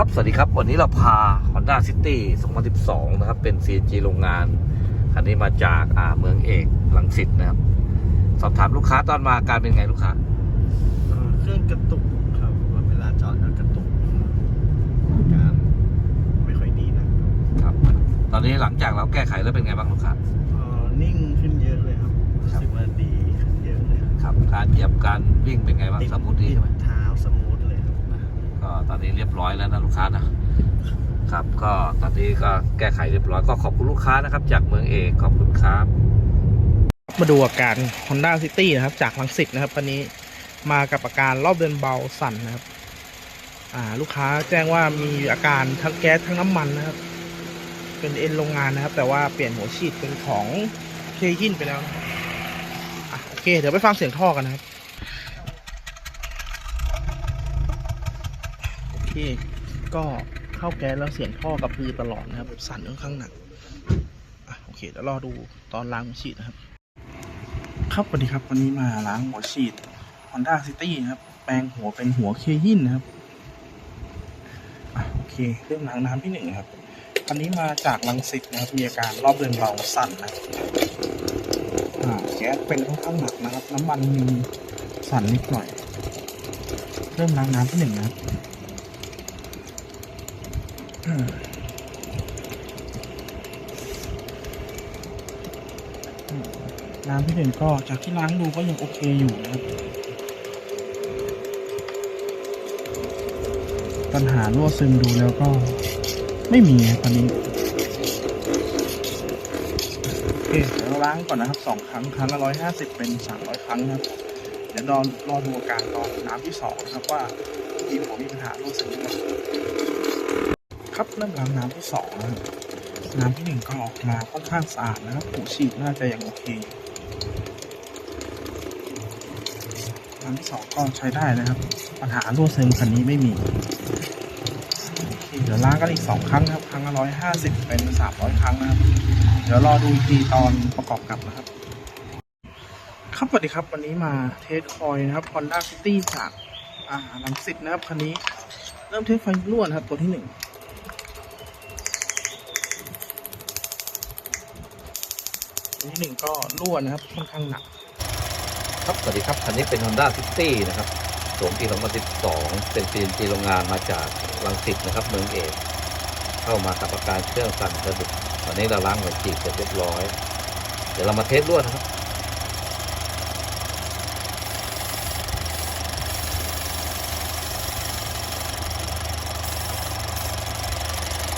ครับ สวัสดีครับ วันนี้เราพา Honda City 2012 นะครับ เป็น CNG โรงงาน คันนี้มาจากอ่าเมืองเอกลังสิตนะครับ สอบถามลูกค้าตอนมาอาการเป็นไงลูกค้า เอ่อเครื่องกระตุกครับเวลาจอดก็กระตุกอาการไม่ค่อยดีนะครับ ตอนนี้หลังจากเราแก้ไขแล้วเป็นไงบ้างลูกค้า เอ่อนิ่งขึ้นเยอะเลยครับรู้สึกว่าดีขึ้นเยอะเลยครับครับ การเหยียบการวิ่งเป็นไงบ้างสมูทดีใช่ไหม เท้าสมูท เรียบร้อยแล้วนะลูกค้านะครับก็ตอนนี้ก็แก้ไขเรียบร้อยก็ขอบคุณลูกค้านะครับ จากเมืองเอกขอบคุณครับ มาดูอาการ Honda City นะครับ จากลังสิตนะครับคันนี้มากับอาการรอบเดินเบาสั่นนะครับ อ่าลูกค้าแจ้งว่ามีอาการทั้งแก๊สทั้งน้ำมันนะครับ เป็นเอ็นโรงงานนะครับ แต่ว่าเปลี่ยนหัวฉีดเป็นของเคยินไปแล้วโอเค เดี๋ยวไปฟังเสียงท่อกันนะครับ โอเค ก็เข้าแก๊สแล้วเสียงท่อกับพือตลอดนะครับสั่นค่อนข้างหนักโอเคเดี๋ยวรอดูตอนล้างหัวฉีดนะครับ ครับสวัสดีครับวันนี้มาล้างหัวฉีด Honda City นะครับ แปลงหัวเป็นหัวเคยินนะครับอโอเคเริ่มล้างน้ำที่หนึ่งครับคันนี้มาจากลังสิตนะครับ มีอาการรอบเดินเบาสั่นนะแก๊สเป็นค่อนข้างหนักนะครับ น้ำมันมีสั่นนิดหน่อย เริ่มล้างน้ำที่หนึ่งนะครับ น้ำที่หนึ่งก็จากที่ล้างดูก็ยังโอเคอยู่นะครับ ปัญหารั่วซึมดูแล้วก็ไม่มีตอนนี้ โอเคเดี๋ยวล้างก่อนนะครับสองครั้งครั้งละร้อยห้าสิบเป็นสามร้อยครั้งครับ เดี๋ยวรอรอดูอาการตอนน้ำที่สองนะครับว่ามีหัวมีปัญหารั่วซึมหรือเปล่า ครับเริ่มล้างน้ำที่สองนะน้ำที่หนึ่งก็ออกมาค่อนข้างสะอาดนะครับหูฉีดน่าจะยังโอเคน้ำที่สองก็ใช้ได้นะครับ ปัญหารั่วซึมคันนี้ไม่มีโอเคเดี๋ยวล้างกันอีกสองครั้งครับ ครั้งละร้อยห้าสิบเป็นสามร้อยครั้งนะครับ เดี๋ยวรอดูอีกทีตอนประกอบกับนะครับ ครับสวัสดีครับวันนี้มาเทสคอยนะครับ Honda City จากอ่าลังสิตนะครับคันนี้เริ่มเทสไฟรั่วนะครับตัวที่หนึ่ง ตัวที่หนึ่งก็รั่วนะครับค่อนข้างหนัก ครับสวัสดีครับคันนี้เป็น Honda City นะครับโฉมปี 2012 เป็น CNG โรงงานมาจากลังสิตนะครับ เมืองเอกเข้ามากับอาการเครื่องสั่นกระดุกตอนนี้เราล้างหัวฉีดเสร็จเรียบร้อย เดี๋ยวเรามาเทสรั่วนะครับ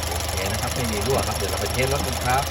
โอเคนะครับไม่มีรั่วครับ เดี๋ยวเราไปเทสรถกันครับ